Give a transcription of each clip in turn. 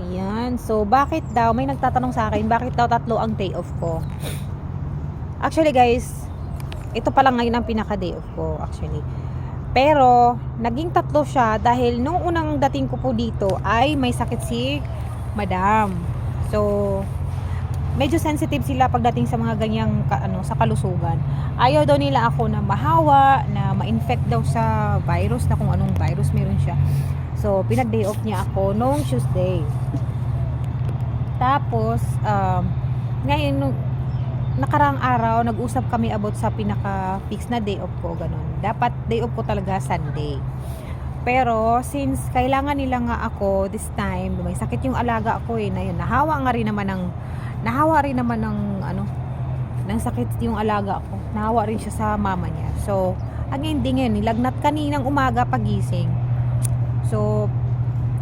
Ayan. So, bakit daw, may nagtatanong sa akin, bakit daw tatlo ang day off ko? Actually, guys, ito pa lang ngayon ang pinaka day off ko, actually. Pero, naging tatlo siya dahil nung unang dating ko po dito ay may sakit si madam. So, medyo sensitive sila pagdating sa mga ganyang ka- ano, sa kalusugan. Ayaw daw nila ako na mahawa, na ma-infect daw sa virus, na kung anong virus meron siya. So, pinag-day off niya ako noong Tuesday. Tapos, um, ngayon, nung nakaraang araw, nag-usap kami about sa pinaka-fix na day off ko, ganun. Dapat day off ko talaga Sunday. Pero, since kailangan nila nga ako this time, may sakit yung alaga ko eh, na yun, nahawa nga rin naman ng, nahawa rin naman ng, ano, ng sakit yung alaga ko. Nahawa rin siya sa mama niya. So, ang ending yun, nilagnat kaninang umaga pagising. So,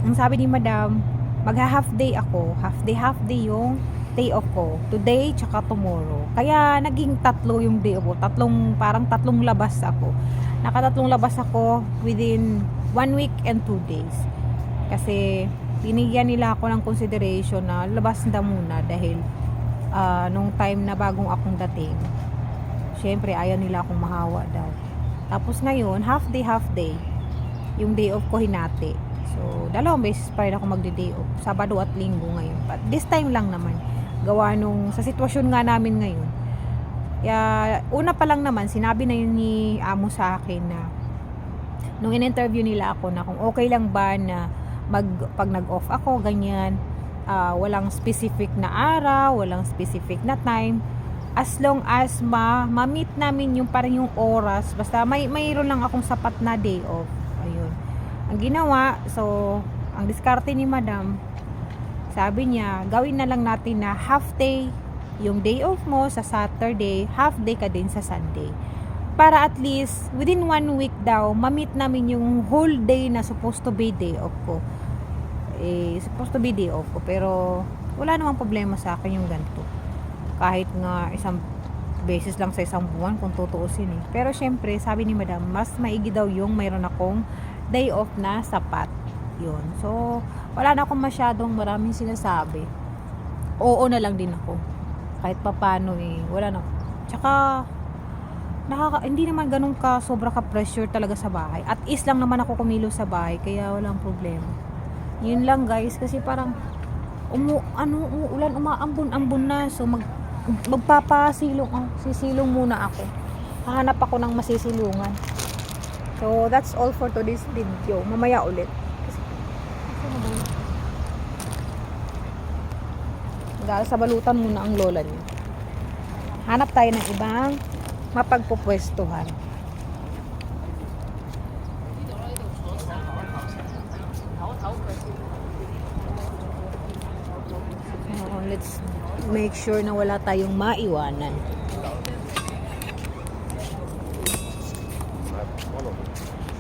ang sabi ni madam, magha half day ako. Half day, half day yung day off ko. Today, tsaka tomorrow. Kaya, naging tatlo yung day off ko. Tatlong, parang tatlong labas ako. Nakatatlong labas ako within one week and two days. Kasi, binigyan nila ako ng consideration na labas na muna dahil ah, nung time na bagong akong dating, syempre, ayaw nila akong mahawa daw. Tapos ngayon, half day, half day yung day off ko hinati. So, dalawang beses pa rin ako magde-day off. Sabado at linggo ngayon. But this time lang naman. Gawa nung, sa sitwasyon nga namin ngayon. Kaya, una pa lang naman, sinabi na yun ni Amo sa akin na nung in-interview nila ako na kung okay lang ba na mag, pag nag-off ako, ganyan, ah, walang specific na araw, walang specific na time, as long as ma ma-meet namin yung parang yung oras, basta may mayroon lang akong sapat na day off. Ayun. Ang ginawa, so, ang diskarte ni madam, sabi niya, gawin na lang natin na half day yung day off mo sa Saturday, half day ka din sa Sunday. Para at least, within one week daw, ma-meet namin yung whole day na supposed to be day off ko. Eh, supposed to be day off ko. Pero, wala namang problema sa akin yung ganito. Kahit nga isang beses lang sa isang buwan kung tutuusin eh. Pero syempre, sabi ni madam, mas maigi daw yung mayroon akong day off na sapat. Yun. So, wala na akong masyadong maraming sinasabi. Oo na lang din ako. Kahit papano eh, wala na. Tsaka, nakaka, hindi naman ganun ka, sobra ka pressure talaga sa bahay. At is lang naman ako kumilo sa bahay, kaya walang problema. Yun lang guys, kasi parang, umu, ano, umuulan, umaambon-ambon na. So, mag, magpapasilong, oh, sisilong muna ako. Hahanap ako ng masisilungan. So, that's all for today's video. Mamaya ulit. Dahil sa balutan muna ang lola niyo. Hanap tayo ng ibang mapagpupwestuhan. So, let's make sure na wala tayong maiwanan.